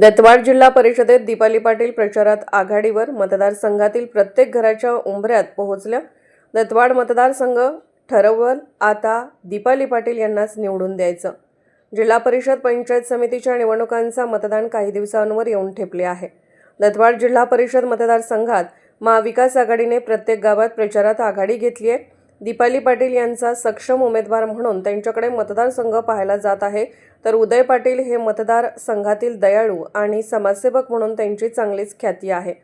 दत्तवाड जिल्हा परिषदेत दीपाली पाटील प्रचारात आघाडीवर मतदारसंघातील प्रत्येक घराच्या उंबऱ्यात पोहोचल्या. दत्तवाड मतदारसंघ ठरवल आता दीपाली पाटील यांनाच निवडून द्यायचं. जिल्हा परिषद पंचायत समितीच्या निवडणुकांचा मतदान काही दिवसांवर येऊन ठेपले आहे. दत्तवाड जिल्हा परिषद मतदारसंघात महाविकास आघाडीने प्रत्येक गावात प्रचारात आघाडी घेतली आहे. दीपाली पाटील यांचा सक्षम उमेदवार म्हणून त्यांच्याकडे मतदारसंघ पाहायला जात आहे. तर उदय पाटील हे मतदारसंघातील दयाळू आणि समाजसेवक म्हणून त्यांची चांगलीच ख्याती आहे.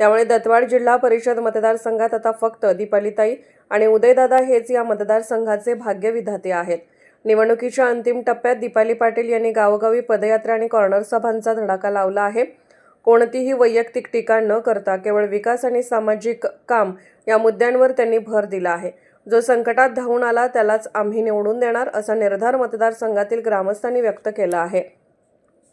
त्यामुळे दत्तवाड जिल्हा परिषद मतदारसंघात आता फक्त दीपालीताई आणि उदयदादा हेच या मतदारसंघाचे भाग्यविधाते आहेत. निवडणुकीच्या अंतिम टप्प्यात दीपाली पाटील यांनी गावोगावी पदयात्रा आणि कॉर्नर सभांचा धडाका लावला आहे. कोणतीही वैयक्तिक टीका न करता केवळ विकास आणि सामाजिक काम या मुद्द्यांवर त्यांनी भर दिला आहे. जो संकटात धावून आला त्यालाच आम्ही निवडून देणार असा निर्धार मतदारसंघातील ग्रामस्थांनी व्यक्त केला आहे.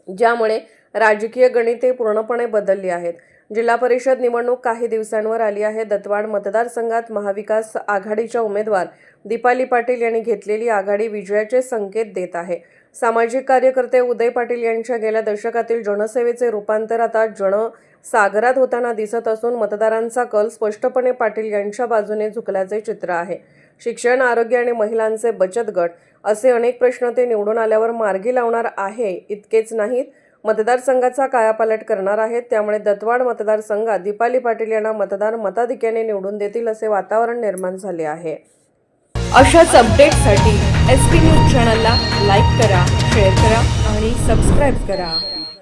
ज्यामुळे राजकीय गणिते पूर्णपणे बदलली आहेत. जिल्हा परिषद निवडणूक काही दिवसांवर आली आहे. दत्तवाड मतदारसंघात महाविकास आघाडीच्या उमेदवार दीपाली पाटील यांनी घेतलेली आघाडी विजयाचे संकेत देत आहे. सामाजिक कार्यकर्ते उदय पाटील यांच्या गेल्या दशकातील जनसेवेचे रूपांतर आता जन सागरात होताना दिसत असून मतदारांचा कल स्पष्टपणे पाटील यांच्या बाजूने झुकल्याचे चित्र आहे. शिक्षण आरोग्य आणि महिलांचे बचत गट असे अनेक प्रश्न ते निवडून आल्यावर मार्गी लावणार आहे इतकेच नाहीत. मतदारसंघाचा कायापालट करणार आहेत. त्यामुळे दत्तवाड मतदारसंघात दीपाली पाटील यांना मतदार मताधिक्याने निवडून देतील असे वातावरण निर्माण झाले आहे. अशाच अपडेटसाठी एस पी न्यूज चॅनलला लाईक करा शेअर करा आणि सबस्क्राईब करा.